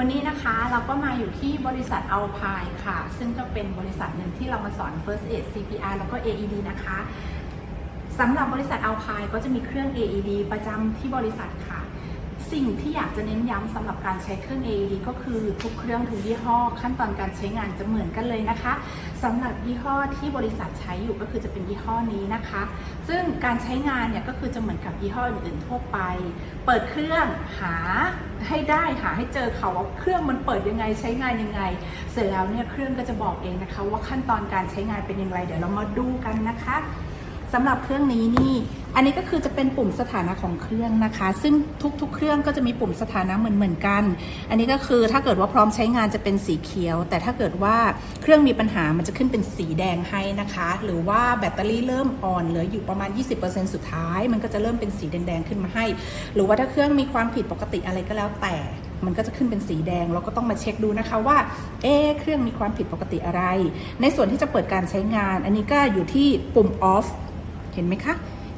วันนี้นะคะเราก็มาอยู่ที่บริษัทอัลพายค่ะ ซึ่งก็เป็นบริษัทหนึ่งที่เรามาสอน First Aid CPR แล้วก็ AED นะคะสำหรับบริษัทอัลพายก็จะมีเครื่อง AED ประจำที่บริษัทค่ะ สิ่งที่อยากจะเน้นย้ำสำหรับการใช้เครื่อง AED ก็คือทุกเครื่องทุกยี่ห้อ ขั้นตอนการใช้งานจะเหมือนกันเลยนะคะสำหรับยี่ห้อที่บริษัทใช้อยู่ก็คือจะเป็นยี่ห้อนี้นะคะ ซึ่งการใช้งานเนี่ยก็คือจะเหมือนกับยี่ห้ออื่นๆทั่วไป เปิดเครื่องหาให้ได้หาให้เจอเขาว่าเครื่องมันเปิดยังไงใช้งานยังไง เสร็จแล้วเนี่ยเครื่องก็จะบอกเองนะคะ ว่าขั้นตอนการใช้งานเป็นอย่างไร เดี๋ยวเรามาดูกันนะคะสำหรับเครื่องนี้นี่ อันนี้ก็คือจะเป็นปุ่มสถานะของเครื่องนะคะ ซึ่งทุกๆ เครื่องก็จะมีปุ่มสถานะเหมือนๆกัน อันนี้ก็คือถ้าเกิดว่าพร้อมใช้งานจะเป็นสีเขียว แต่ถ้าเกิดว่าเครื่องมีปัญหามันจะขึ้นเป็นสีแดงให้นะคะ หรือว่าแบตเตอรี่เริ่มอ่อนเหลืออยู่ประมาณ 20%สุดท้าย มันก็จะเริ่มเป็นสีแดงๆขึ้นมาให้ หรือว่าถ้าเครื่องมีความผิดปกติอะไรก็แล้วแต่มันก็จะขึ้นเป็นสีแดง เราก็ต้องมาเช็คดูนะคะว่า เอ๊เครื่องมีความผิดปกติอะไร ในส่วนที่จะเปิดการใช้งาน อันนี้ก็อยู่ที่ปุ่ม off เห็นไหมคะ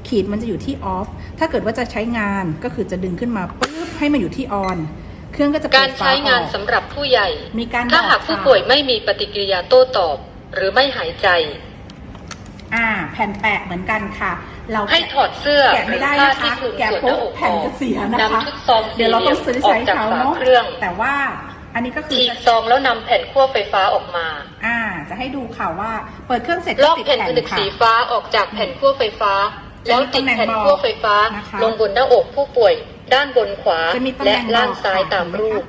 ขีดมันจะอยู่ที่ off ถ้าเกิดว่าจะใช้งานก็คือจะดึงขึ้นมาปุ๊บให้มันอยู่ที่ on เครื่องก็จะเปิการดฟ้าใช้งานออกสำหรับผู้ใหญ่ มีการถ้าบอกหากผู้ค่ะป่วยไม่มีปฏิกิริยาโต้ตอบ หรือไม่หายใจ อ่า แผ่นแปะเหมือนกันค่ะ เราให้ถอดเสื้อแกะหรืไม่อได้ผ้านะคะที่คลุมแกะส่วนหปุ๊น้าบอกแผ่นจะเสียนะคะนำทุกซองเดี๋ยวเราต้องซื้อออใช้กจากเขาฝาเนาะเครื่องแต่ว่าอันนี้ก็คือฉีกจะซองแล้วนำแผ่นขั้วไฟฟ้าออกมา อ่า จะให้ดูค่ะว่า เปิดเครื่องเสร็จลก็อกติดแผ่นแผ่นผนึกค่ะสีฟ้าออกจากแผ่นขั้วไฟฟ้า แล้วติดแผ่นขั้วไฟฟ้านะคะลงบนหน้าอกผู้ป่วย ด้านบนขวาจะมีตำแหและน่งล่างบอกซ้ายค่ะตามรูป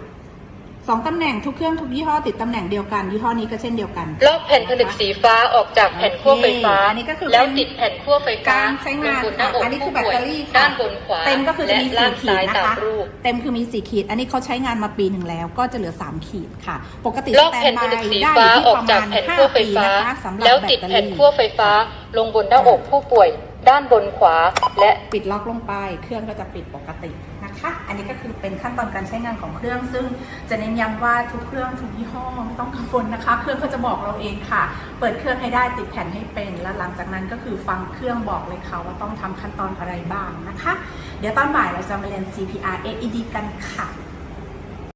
สองตำแหน่งทุกเครื่องทุกยี่ห้อติดตำแหน่งเดียวกันยี่ห้อนี้ก็เช่นเดียวกันลอกแผ่นผนึกสีฟ้าออกจากแผ่นขั้วไฟฟ้าโอเคอันนี้ก็คือแล้วติดแผ่นขั้วไฟฟ้าการใช้งานลบนหน้าค่ะอกอันนี้คือแบผู้ตป่วยเตอรี่ค่ะด้านบนขวาเต็มก็คือจะมีและสี่ล่างขีดซ้ายนะตามคะรูปเต็มคือมีสี่ขีด อันนี้เขาใช้งานมาปีหนึ่งแล้ว ก็จะเหลือสามขีดค่ะ ปกติลอกแผ่นผนึกสีฟ้าออกจากแผ่นขั้วไฟฟ้าสำหรับแล้วแบติตดเตอแผ่นรี่ขั้วไฟฟ้า ลงบนหน้าอกผู้ป่วย ด้านบนขวาและปิดล็อกลงไป เครื่องก็จะปิดปกตินะคะ อันนี้ก็คือเป็นขั้นตอนการใช้งานของเครื่อง ซึ่งจะเน้นย้ำว่าทุกเครื่องทุกยี่ห้อไม่ต้องกังวลนะคะ เครื่องก็จะบอกเราเองค่ะ เปิดเครื่องให้ได้ติดแผ่นให้เป็น แล้วหลังจากนั้นก็คือฟังเครื่องบอกเลยค่ะว่าต้องทำขั้นตอนอะไรบ้างนะคะ เดี๋ยวตอนบ่ายเราจะมาเรียน CPR AED กันค่ะ